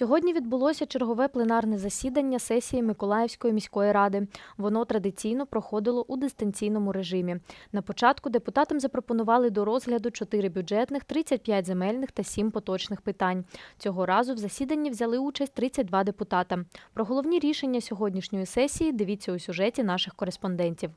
Сьогодні відбулося чергове пленарне засідання сесії Миколаївської міської ради. Воно традиційно проходило у дистанційному режимі. На початку депутатам запропонували до розгляду 4 бюджетних, 35 земельних та 7 поточних питань. Цього разу в засіданні взяли участь 32 депутата. Про головні рішення сьогоднішньої сесії дивіться у сюжеті наших кореспондентів.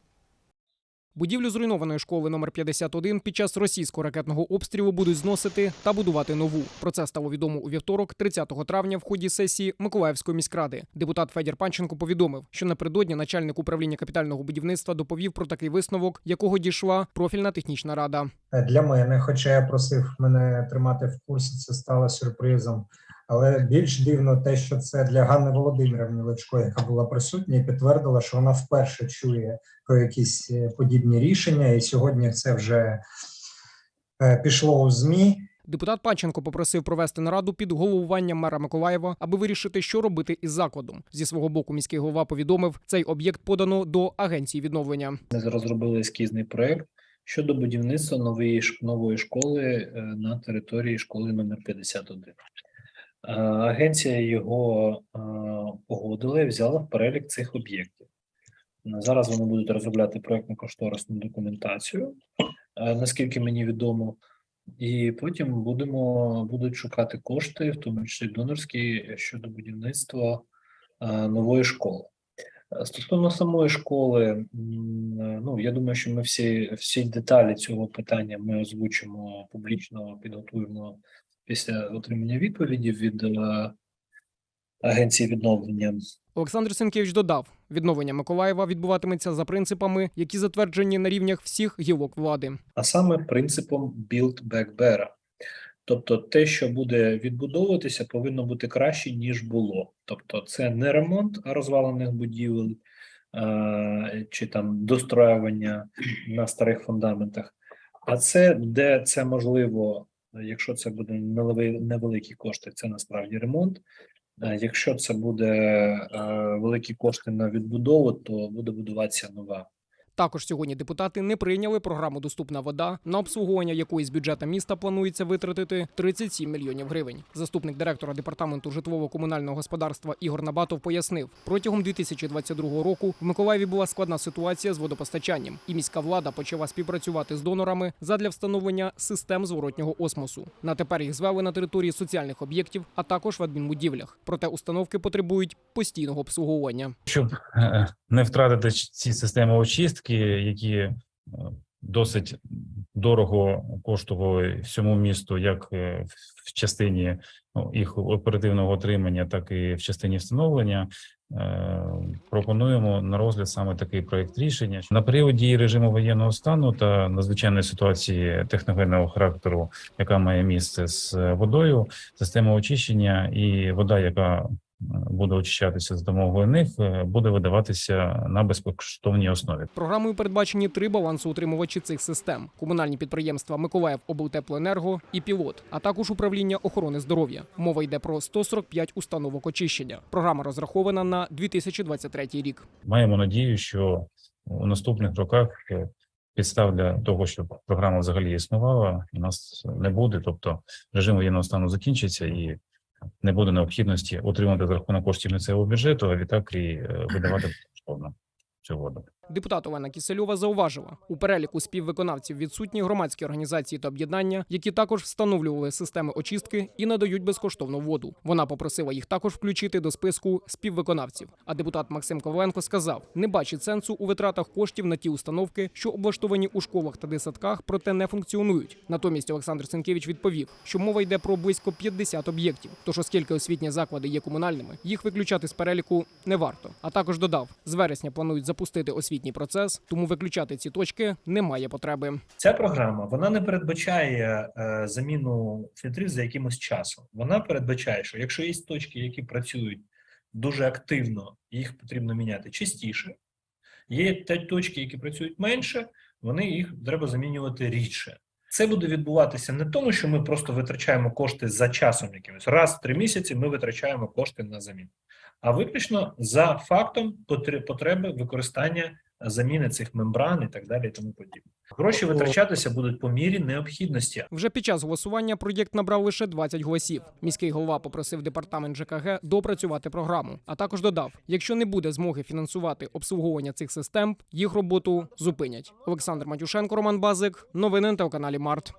Будівлю зруйнованої школи номер 51 під час російського ракетного обстрілу будуть зносити та будувати нову. Про це стало відомо у вівторок, 30 травня, в ході сесії Миколаївської міськради. Депутат Федір Панченко повідомив, що напередодні начальник управління капітального будівництва доповів про такий висновок, якого дійшла профільна технічна рада. для мене, хоча я просив мене тримати в курсі, це стало сюрпризом. Але більш дивно те, що це для Ганни Володимирівни Личко, яка була присутня і підтвердила, що вона вперше чує про якісь е, подібні рішення, і сьогодні це вже е, пішло у змі. Депутат Панченко попросив провести нараду під головуванням мера Миколаєва, аби вирішити, що робити із закладом. Зі свого боку, міський голова повідомив, цей об'єкт подано до агенції відновлення. Ми розробили ескізний проект щодо будівництва нової нової школи е, на території школи номер 51. Е, Агенція його е, погодила і взяла в перелік цих об'єктів. Е, Зараз вони будуть розробляти проектно-кошторисну документацію, наскільки мені відомо, і потім будемо будуть шукати кошти, в тому числі донорські, щодо будівництва нової школи. Стосовно самої школи, ну я думаю, що ми всі, всі деталі цього питання ми озвучимо публічно, підготуємо після отримання відповіді від е, агенції відновлення. Олександр Сенкевич додав, відновлення Миколаєва відбуватиметься за принципами, які затверджені на рівнях всіх гілок влади. а саме принципом build back better. Тобто те, що буде відбудовуватися, повинно бути краще, ніж було. Тобто, це не ремонт розвалених будівель е, чи там достроювання на старих фундаментах, а це де це можливо, якщо це буде невели- невеликі кошти, це насправді ремонт. Е, Якщо це буде е, великі кошти на відбудову, то буде будуватися нова. Також сьогодні депутати не прийняли програму Доступна вода, на обслуговування якої з бюджету міста планується витратити 37 мільйонів гривень. Заступник директора департаменту житлово-комунального господарства Ігор Набатов пояснив, протягом 2022 року в Миколаєві була складна ситуація з водопостачанням, і міська влада почала співпрацювати з донорами задля встановлення систем зворотнього осмосу. На тепер їх звели на території соціальних об'єктів, а також в адмінбудівлях. Проте установки потребують постійного обслуговування. щоб е, не втратити ці системи очистки, які е, досить дорого коштували всьому місту, як е, в- в частині ну, їх оперативного отримання, так і в частині встановлення. е, Пропонуємо на розгляд саме такий проект рішення на період дії режиму воєнного стану та надзвичайної ситуації техногенного характеру, яка має місце з водою, система очищення і вода, яка буде очищатися за допомогою них, е, буде видаватися на безкоштовній основі. Програмою передбачені три балансоутримувачі цих систем: комунальні підприємства Миколаїв облтеплоенерго і пілот, а також управління охорони здоров'я. Мова йде про 145 установок очищення. Програма розрахована на 2023 рік. Маємо надію, що у наступних роках е, підстав для того, щоб програма взагалі існувала, у нас не буде. Тобто режим воєнного стану закінчиться і не буде необхідності отримати за рахунок коштів місцевого бюджету, а відтак і е, видавати безкоштовно цю воду. Депутат Олена Кісельова зауважила, у переліку співвиконавців відсутні громадські організації та об'єднання, які також встановлювали системи очистки і надають безкоштовну воду. Вона попросила їх також включити до списку співвиконавців. А депутат Максим Коваленко сказав, не бачить сенсу у витратах коштів на ті установки, що облаштовані у школах та дитсадках, проте не функціонують. Натомість Олександр Сенкевич відповів, що мова йде про близько 50 об'єктів. Тож, оскільки освітні заклади є комунальними, їх виключати з переліку не варто. А також додав, з вересня планують запустити освітній процес, тому виключати ці точки немає потреби. Ця програма вона не передбачає е, заміну фільтрів за якимось часом. Вона передбачає, що якщо є точки, які працюють дуже активно, їх потрібно міняти частіше. Є те точки, які працюють менше, вони їх треба замінювати рідше. Це буде відбуватися не тому, що ми просто витрачаємо кошти за часом якимось. Раз в три місяці ми витрачаємо кошти на заміну, а виключно за фактом потре- потреби використання заміни цих мембран і так далі, і тому подібне. Гроші витрачатися будуть по мірі необхідності. Вже під час голосування проєкт набрав лише 20 голосів. Міський голова попросив департамент ЖКГ допрацювати програму, а також додав: якщо не буде змоги фінансувати обслуговування цих систем, їх роботу зупинять. Олександр Матюшенко, Роман Базик, новини на телеканалі Март.